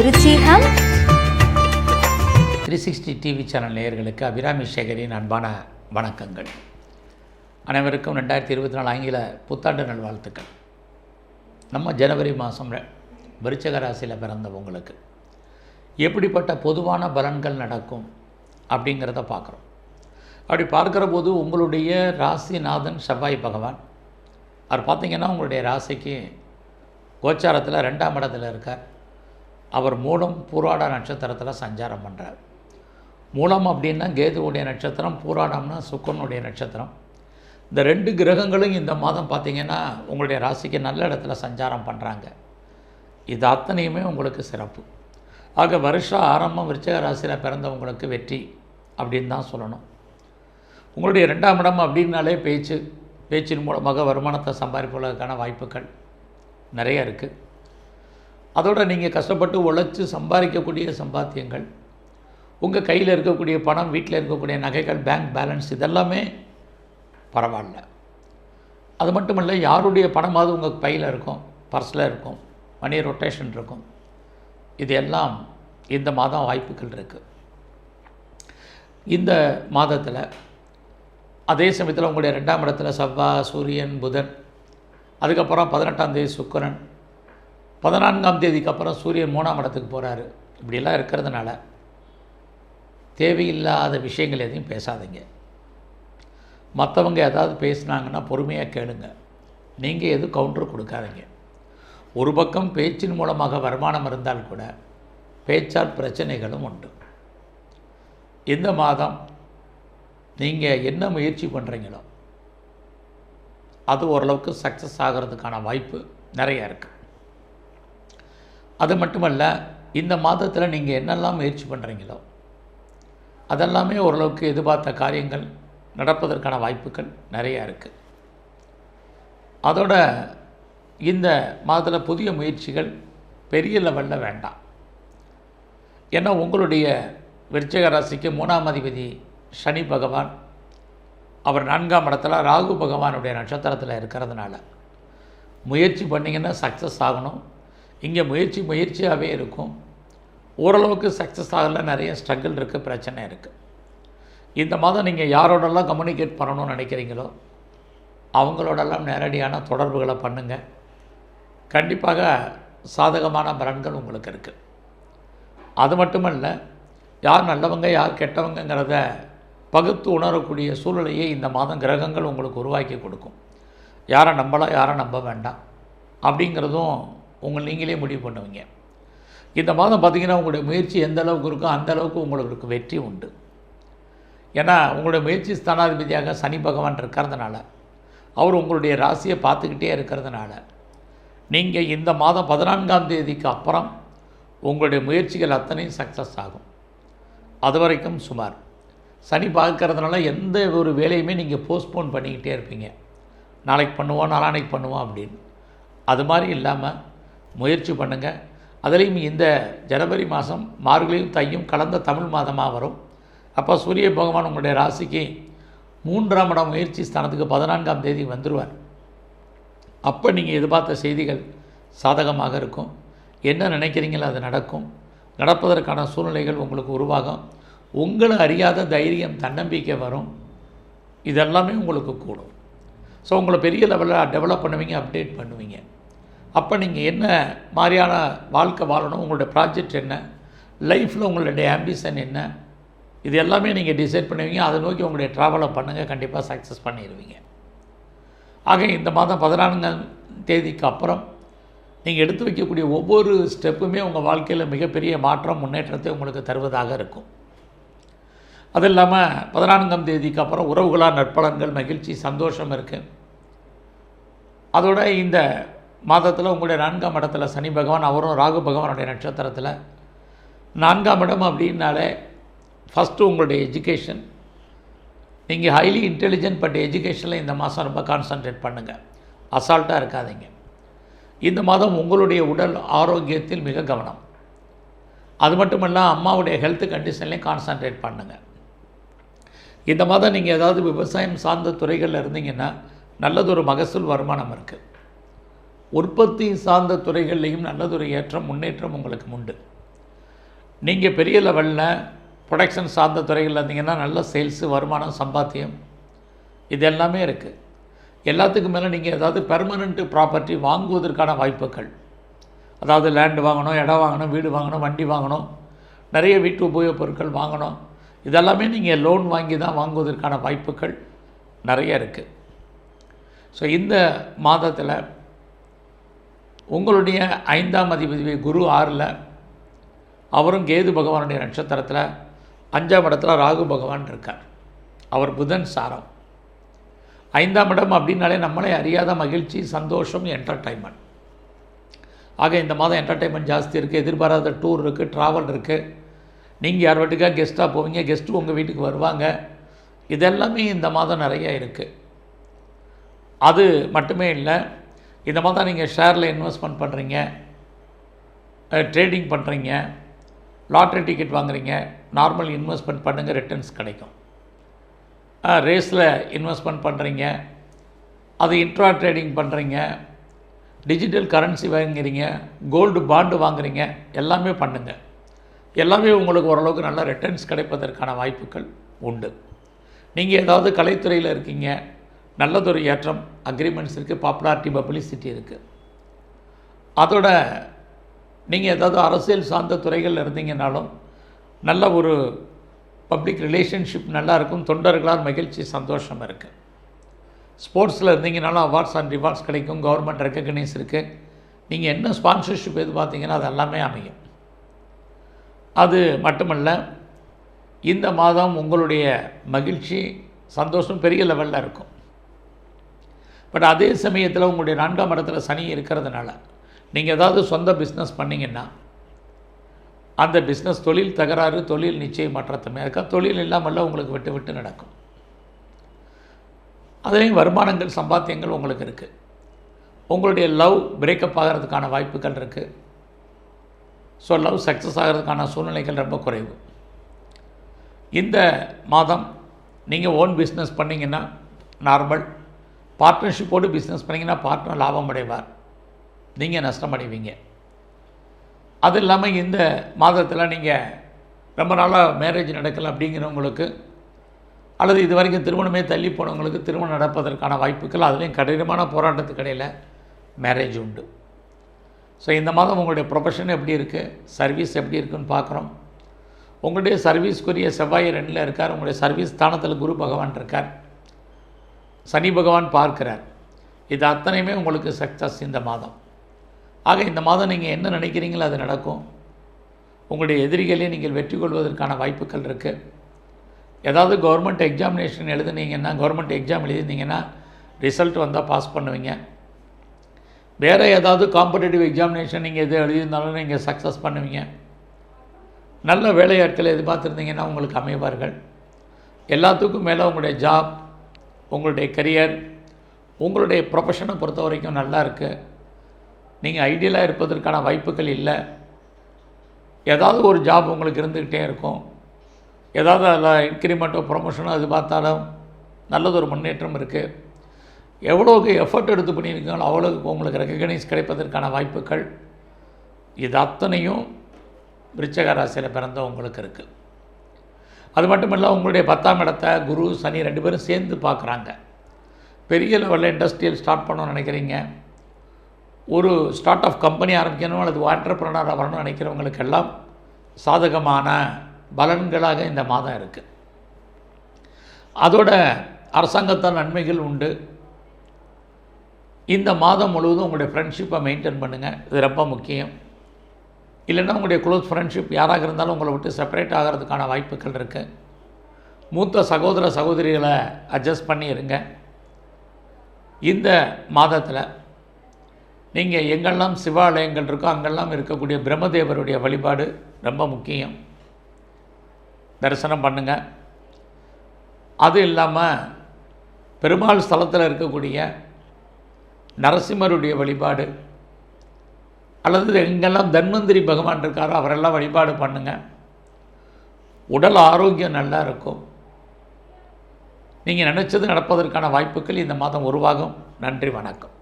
விருச்சிகம். Three sixty TV channel நேயர்களுக்கு அபிராமி சேகரின் அன்பான வணக்கங்கள். அனைவருக்கும் ரெண்டாயிரத்தி இருபத்தி நாலு ஆங்கில புத்தாண்டு நல்வாழ்த்துக்கள். நம்ம ஜனவரி மாதம் விருச்சக ராசியில் பிறந்தவங்களுக்கு. எப்படிப்பட்ட பொதுவான பலன்கள் நடக்கும் அப்படிங்கிறத பார்க்குறோம். அப்படி பார்க்குற போது உங்களுடைய ராசிநாதன் செவ்வாய் பகவான். அவர் பார்த்திங்கன்னா உங்களுடைய ராசிக்கு கோச்சாரத்தில் ரெண்டாம் இடத்துல இருக்கார். அவர் மூலம் பூராட நட்சத்திரத்தில் சஞ்சாரம் பண்ணுறார் மூலம் அப்படின்னா கேதுவுடைய நட்சத்திரம் பூராடம்னா சுக்கரனுடைய நட்சத்திரம். இந்த ரெண்டு கிரகங்களும் இந்த மாதம் பார்த்திங்கன்னா உங்களுடைய ராசிக்கு நல்ல இடத்துல சஞ்சாரம் பண்ணுறாங்க இது அத்தனையுமே உங்களுக்கு சிறப்பு. ஆக வருஷம் ஆரம்பம் விருச்சக ராசியில் பிறந்தவங்களுக்கு வெற்றி அப்படின்னு தான் சொல்லணும். உங்களுடைய ரெண்டாம் இடம் அப்படின்னாலே பேச்சு பேச்சின் மூலமாக வருமானத்தை சம்பாதிப்பதற்கான வாய்ப்புகள் நிறைய இருக்குது அதோட நீங்கள் கஷ்டப்பட்டு உழைச்சி சம்பாதிக்கக்கூடிய சம்பாத்தியங்கள் உங்கள் கையில் இருக்கக்கூடிய பணம் வீட்டில் இருக்கக்கூடிய நகைகள் பேங்க் பேலன்ஸ் இதெல்லாமே பரவாயில்ல. அது மட்டும் இல்லை யாருடைய பணமாவது உங்கள் பையில் இருக்கும் பர்ஸில் இருக்கும் மணி ரொட்டேஷன் இருக்கும் இது எல்லாம் இந்த மாதம் வாய்ப்புகள் இருக்குது இந்த மாதத்தில் அதே சமயத்தில் உங்களுடைய ரெண்டாம் இடத்துல செவ்வாய் சூரியன் புதன் அதுக்கப்புறம் பதினெட்டாம் தேதி சுக்கிரன் பதினான்காம் தேதிக்கு அப்புறம் சூரியன் மூணாம் இடத்துக்கு போகிறாரு இப்படிலாம் இருக்கிறதுனால தேவையில்லாத விஷயங்கள் எதையும் பேசாதீங்க. மற்றவங்க ஏதாவது பேசினாங்கன்னா பொறுமையாக கேளுங்க. நீங்கள் எதுவும் கவுண்டர் கொடுக்காதீங்க. ஒரு பக்கம் பேச்சின் மூலமாக வருமானம் இருந்தால் கூட பேச்சால் பிரச்சனைகளும் உண்டு. இந்த மாதம் நீங்கள் என்ன முயற்சி பண்ணுறீங்களோ அது ஓரளவுக்கு சக்ஸஸ் ஆகிறதுக்கான வாய்ப்பு நிறையா இருக்குது அது மட்டுமல்ல இந்த மாதத்தில் நீங்கள் என்னெல்லாம் முயற்சி பண்ணுறீங்களோ அதெல்லாமே ஓரளவுக்கு எதிர்பார்த்த காரியங்கள் நடப்பதற்கான வாய்ப்புகள் நிறையா இருக்குது அதோட இந்த மாதத்தில் புதிய முயற்சிகள் பெரிய லெவலில் வேண்டாம். ஏன்னா உங்களுடைய விருச்சக ராசிக்கு மூணாம் அதிபதி சனி பகவான் அவர் நான்காம் இடத்துல ராகு பகவானுடைய நட்சத்திரத்தில் இருக்கிறதுனால முயற்சி பண்ணிங்கன்னா சக்ஸஸ் ஆகணும். இங்கே முயற்சி முயற்சியாகவே இருக்கும். ஓரளவுக்கு சக்ஸஸ் ஆகல நிறைய ஸ்ட்ரகிள் இருக்குது பிரச்சனை இருக்குது இந்த மாதம் நீங்கள் யாரோடெல்லாம் கம்யூனிகேட் பண்ணணும்னு நினைக்கிறீங்களோ அவங்களோடெல்லாம் நேரடியான தொடர்புகளை பண்ணுங்கள் கண்டிப்பாக சாதகமான பலன்கள் உங்களுக்கு இருக்குது அது மட்டுமல்ல யார் நல்லவங்க யார் கெட்டவங்கங்கிறத பகுத்து உணரக்கூடிய சூழ்நிலையை இந்த மாதம் கிரகங்கள் உங்களுக்கு உருவாக்கி கொடுக்கும். யாரை நம்பலாம் யாரை நம்ப வேண்டாம். அப்படிங்கிறதும் உங்கள் நீங்களே முடிவு பண்ணுவீங்க. இந்த மாதம் பார்த்திங்கன்னா உங்களுடைய முயற்சி எந்த அளவுக்கு இருக்கோ அந்த அளவுக்கு உங்களுக்கு வெற்றி உண்டு. ஏன்னா உங்களுடைய முயற்சி ஸ்தானாதிபதியாக சனி பகவான் இருக்கிறதுனால அவர் உங்களுடைய ராசியை பார்த்துக்கிட்டே இருக்கிறதுனால நீங்கள் இந்த மாதம் பதினான்காம் தேதிக்கு அப்புறம் உங்களுடைய முயற்சிகள் அத்தனையும் சக்ஸஸ் ஆகும். அது வரைக்கும் சுமார். சனி பார்க்கறதுனால எந்த ஒரு வேலையுமே நீங்கள் போஸ்ட்போன் பண்ணிக்கிட்டே இருப்பீங்க. நாளைக்கு பண்ணுவோம் நாளானைக்கு பண்ணுவோம் அப்படின்னு. அது மாதிரி இல்லாமல் முயற்சி பண்ணுங்கள் அதுலேயும் இந்த ஜனவரி மாதம் மார்கழியும் தையும் கலந்த தமிழ் மாதமாக வரும். அப்போ சூரிய பகவான் உங்களுடைய ராசிக்கு மூன்றாம் இடம் முயற்சி ஸ்தானத்துக்கு பதினான்காம் தேதி வந்துடுவார் அப்போ நீங்கள் எதிர்பார்த்த செய்திகள் சாதகமாக இருக்கும். என்ன நினைக்கிறீங்களோ அது நடக்கும். நடப்பதற்கான சூழ்நிலைகள் உங்களுக்கு உருவாகும். உங்களை அறியாத தைரியம் தன்னம்பிக்கை வரும். இதெல்லாமே உங்களுக்கு கூடும். ஸோ உங்களை பெரிய லெவலில் டெவலப் பண்ணுவீங்க அப்டேட் பண்ணுவீங்க. அப்போ நீங்கள் என்ன மாதிரியான வாழ்க்கை வாழணும்? உங்களுடைய ப்ராஜெக்ட் என்ன? லைஃப்பில் உங்களுடைய ஆம்பிஷன் என்ன? இது எல்லாமே நீங்கள் டிசைட் பண்ணுவீங்க. அதை நோக்கி உங்களுடைய ட்ராவலை பண்ணுங்கள் கண்டிப்பாக சக்ஸஸ் பண்ணிடுவீங்க. ஆக இந்த மாதம் பதினான்காம் தேதிக்கு அப்புறம் நீங்கள் எடுத்து வைக்கக்கூடிய ஒவ்வொரு ஸ்டெப்புமே உங்கள் வாழ்க்கையில் மிகப்பெரிய மாற்றம் முன்னேற்றத்தை உங்களுக்கு தருவதாக இருக்கும். அது இல்லாமல் பதினான்காம் தேதிக்கு அப்புறம் உறவுகளாக நற்பலன்கள் மகிழ்ச்சி சந்தோஷம் இருக்குது அதோட இந்த மாதத்தில் உங்களுடைய நான்காம் இடத்துல சனி பகவான் அவரும் ராகு பகவானுடைய நட்சத்திரத்தில். நான்காம் இடம் அப்படின்னாலே ஃபஸ்ட்டு உங்களுடைய எஜுகேஷன் நீங்கள் ஹைலி இன்டெலிஜென்ட் பட் எஜுகேஷனில் இந்த மாதம் ரொம்ப கான்சன்ட்ரேட் பண்ணுங்கள் அசால்ட்டாக இருக்காதீங்க. இந்த மாதம் உங்களுடைய உடல் ஆரோக்கியத்தில் மிக கவனம். அது மட்டும் இல்லாமல் அம்மாவுடைய ஹெல்த் கண்டிஷன்லேயும் கான்சன்ட்ரேட் பண்ணுங்கள் இந்த மாதம் நீங்கள் ஏதாவது விவசாயம் சார்ந்த துறைகளில் இருந்தீங்கன்னா நல்லதொரு மகசூல் வருமானம் இருக்குது உற்பத்தி சார்ந்த துறைகள்லேயும் நல்லதொரு ஏற்றம் முன்னேற்றம் உங்களுக்கு உண்டு. நீங்கள் பெரிய லெவலில் ப்ரொடக்ஷன் சார்ந்த துறைகளில் இருந்தீங்கன்னா நல்ல சேல்ஸு வருமானம் சம்பாத்தியம் இது எல்லாமே இருக்குது எல்லாத்துக்கும் மேலே நீங்கள் ஏதாவது பெர்மனண்ட்டு ப்ராப்பர்ட்டி வாங்குவதற்கான வாய்ப்புகள். அதாவது லேண்டு வாங்கணும் இடம் வாங்கணும் வீடு வாங்கணும் வண்டி வாங்கணும் நிறைய வீட்டு உபயோகப் பொருட்கள் வாங்கணும். இதெல்லாமே நீங்கள் லோன் வாங்கி தான் வாங்குவதற்கான வாய்ப்புகள் நிறைய இருக்குது ஸோ இந்த மாதத்தில் உங்களுடைய ஐந்தாம் அதிபதி குரு ஆறில் அவரும் கேது பகவானுடைய நட்சத்திரத்தில் அஞ்சாம் இடத்துல ராகு பகவான் இருக்கார். அவர் புதன் சாரம். ஐந்தாம் இடம் அப்படின்னாலே நம்மளே அறியாத மகிழ்ச்சி சந்தோஷம் என்டர்டைன்மெண்ட் ஆக இந்த மாதம் என்டர்டைன்மெண்ட் ஜாஸ்தி இருக்குது எதிர்பாராத டூர் இருக்குது ட்ராவல் இருக்குது நீங்கள் யார் வீட்டுக்காக கெஸ்ட்டாக போவீங்க கெஸ்ட்டு உங்கள் வீட்டுக்கு வருவாங்க. இதெல்லாமே இந்த மாதம் நிறைய இருக்குது அது மட்டுமே இல்லை இந்த மாதிரி தான் நீங்கள் ஷேரில் இன்வெஸ்ட்மெண்ட் பண்ணுறீங்க ட்ரேடிங் பண்ணுறீங்க லாட்ரி டிக்கெட் வாங்குறீங்க நார்மல் இன்வெஸ்ட்மெண்ட் பண்ணுங்கள் ரிட்டர்ன்ஸ் கிடைக்கும். ரேஸில் இன்வெஸ்ட்மெண்ட் பண்ணுறீங்க அது இன்ட்ரா ட்ரேடிங் பண்ணுறீங்க டிஜிட்டல் கரன்சி வாங்குறீங்க கோல்டு பாண்டு வாங்குறீங்க எல்லாமே பண்ணுங்கள் எல்லாமே உங்களுக்கு ஓரளவுக்கு நல்ல ரிட்டர்ன்ஸ் கிடைப்பதற்கான வாய்ப்புகள் உண்டு. நீங்கள் ஏதாவது கலைத்துறையில் இருக்கீங்க நல்லதொரு ஏற்றம் அக்ரிமெண்ட்ஸ் இருக்குது பாப்புலாரிட்டி பப்ளிசிட்டி இருக்குது அதோட நீங்கள் ஏதாவது அரசியல் சார்ந்த துறைகளில் இருந்தீங்கனாலும் நல்ல ஒரு பப்ளிக் ரிலேஷன்ஷிப் நல்லாயிருக்கும் தொண்டர்களால் மகிழ்ச்சி சந்தோஷம் இருக்குது ஸ்போர்ட்ஸில் இருந்தீங்கனாலும் அவார்ட்ஸ் அண்ட் ரிவார்ட்ஸ் கிடைக்கும் கவர்மெண்ட் ரெக்கக்னைஸ் இருக்குது நீங்கள் என்ன ஸ்பான்சர்ஷிப் எது பார்த்தீங்கன்னா அது எல்லாமே அமையும். அது மட்டுமல்ல இந்த மாதம் உங்களுடைய மகிழ்ச்சி சந்தோஷம் பெரிய லெவலில் இருக்கும். பட் அதே சமயத்தில் உங்களுடைய நான்காம் இடத்துல சனி இருக்கிறதுனால நீங்கள் ஏதாவது சொந்த பிஸ்னஸ் பண்ணிங்கன்னா அந்த பிஸ்னஸ் தொழில் தகராறு தொழில் நிச்சயம் மாற்றத்தமே இருக்கா தொழில் இல்லாமல் உங்களுக்கு விட்டு விட்டு நடக்கும். அதுலேயும் வருமானங்கள் சம்பாத்தியங்கள் உங்களுக்கு இருக்குது உங்களுடைய லவ் பிரேக்கப் ஆகிறதுக்கான வாய்ப்புகள் இருக்குது ஸோ லவ் சக்ஸஸ் ஆகிறதுக்கான சூழ்நிலைகள் ரொம்ப குறைவு. இந்த மாதம் நீங்கள் ஓன் பிஸ்னஸ் பண்ணிங்கன்னா நார்மல் பார்ட்னர்ஷிப்போடு பிஸ்னஸ் பண்ணிங்கன்னா பார்ட்னர் லாபம் அடைவார். நீங்கள் நஷ்டம் அடைவீங்க. அது இல்லாமல் இந்த மாதத்தில் நீங்கள் ரொம்ப நாளாக மேரேஜ் நடக்கலை அப்படிங்கிறவங்களுக்கு அல்லது இது வரைக்கும் திருமணமே தள்ளி போனவங்களுக்கு திருமணம் நடப்பதற்கான வாய்ப்புகள் அதுலேயும் கடினமான போராட்டத்துக்கு இடையில் மேரேஜ் உண்டு. ஸோ இந்த மாதம் உங்களுடைய ப்ரொஃபஷன் எப்படி இருக்குது சர்வீஸ் எப்படி இருக்குன்னு பார்க்குறோம். உங்களுடைய சர்வீஸ்க்குரிய செவ்வாய் ரெண்டில் இருக்கார். உங்களுடைய சர்வீஸ் ஸ்தானத்தில் குரு பகவான் இருக்கார். சனி பகவான் பார்க்கிறார். இது அத்தனையுமே உங்களுக்கு சக்ஸஸ் இந்த மாதம். ஆக இந்த மாதம் நீங்கள் என்ன நினைக்கிறீங்களோ அது நடக்கும். உங்களுடைய எதிரிகளே நீங்கள் வெற்றி கொள்வதற்கான வாய்ப்புகள் இருக்குது ஏதாவது கவர்மெண்ட் எக்ஸாமினேஷன் எழுதுனீங்கன்னா கவர்மெண்ட் எக்ஸாம் எழுதினீங்கன்னா ரிசல்ட் வந்தால் பாஸ் பண்ணுவீங்க. வேறு ஏதாவது காம்படேட்டிவ் எக்ஸாமினேஷன் நீங்கள் எது எழுதியிருந்தாலும் நீங்கள் சக்ஸஸ் பண்ணுவீங்க. நல்ல வேலையாட்கள் எதிர்பார்த்துருந்தீங்கன்னா உங்களுக்கு அமைவார்கள். எல்லாத்துக்கும் மேலே உங்களுடைய ஜாப் உங்களுடைய கரியர் உங்களுடைய ப்ரொஃபஷனை பொறுத்த வரைக்கும் நல்லா இருக்குது நீங்கள் ஐடியலாக இருப்பதற்கான வாய்ப்புகள் இல்லை. ஏதாவது ஒரு ஜாப் உங்களுக்கு இருந்துக்கிட்டே இருக்கும். ஏதாவது அதில் இன்க்ரிமெண்ட்டோ ப்ரொமோஷனோ அது பார்த்தாலும் நல்லதொரு முன்னேற்றம் இருக்குது எவ்வளோக்கு எஃபர்ட் எடுத்து பண்ணியிருக்கீங்களோ அவ்வளோக்கு உங்களுக்கு ரெக்கக்னைஸ் கிடைப்பதற்கான வாய்ப்புகள் இது அத்தனையும் விருச்சக ராசியில் பிறந்த உங்களுக்கு இருக்குது அது மட்டும் இல்லை உங்களுடைய பத்தாம் இடத்த குரு சனி ரெண்டு பேரும் சேர்ந்து பார்க்குறாங்க. பெரிய லெவலில் இண்டஸ்ட்ரியல் ஸ்டார்ட் பண்ணணும்னு நினைக்கிறீங்க. ஒரு ஸ்டார்ட் ஆஃப் கம்பெனி ஆரம்பிக்கணும் அல்லது ஆண்டர்பிரனராக வரணும்னு நினைக்கிறவங்களுக்கெல்லாம் சாதகமான பலன்களாக இந்த மாதம் இருக்குது அதோட அரசாங்கத்தால் நன்மைகள் உண்டு. இந்த மாதம் முழுவதும் உங்களுடைய ஃப்ரெண்ட்ஷிப்பை மெயின்டைன் பண்ணுங்கள் இது ரொம்ப முக்கியம். இல்லைன்னா உங்களுடைய க்ளோஸ் ஃப்ரெண்ட்ஷிப் யாராக இருந்தாலும் உங்களை விட்டு செப்பரேட் ஆகிறதுக்கான வாய்ப்புகள் இருக்குது மூத்த சகோதர சகோதரிகளை அட்ஜஸ்ட் பண்ணி இருங்க இந்த மாதத்தில் நீங்கள் எங்கெல்லாம் சிவாலயங்கள் இருக்கோ அங்கெல்லாம் இருக்கக்கூடிய பிரம்மதேவருடைய வழிபாடு ரொம்ப முக்கியம். தரிசனம் பண்ணுங்கள் அது இல்லாமல் பெருமாள் ஸ்தலத்தில் இருக்கக்கூடிய நரசிம்மருடைய வழிபாடு அல்லது எங்கெல்லாம் தன்வந்திரி பகவான் இருக்காரோ அவரெல்லாம் வழிபாடு பண்ணுங்கள் உடல் ஆரோக்கியம் நல்லா இருக்கும். நீங்கள் நினச்சது நடப்பதற்கான வாய்ப்புகள் இந்த மாதம் உருவாகும். நன்றி வணக்கம்.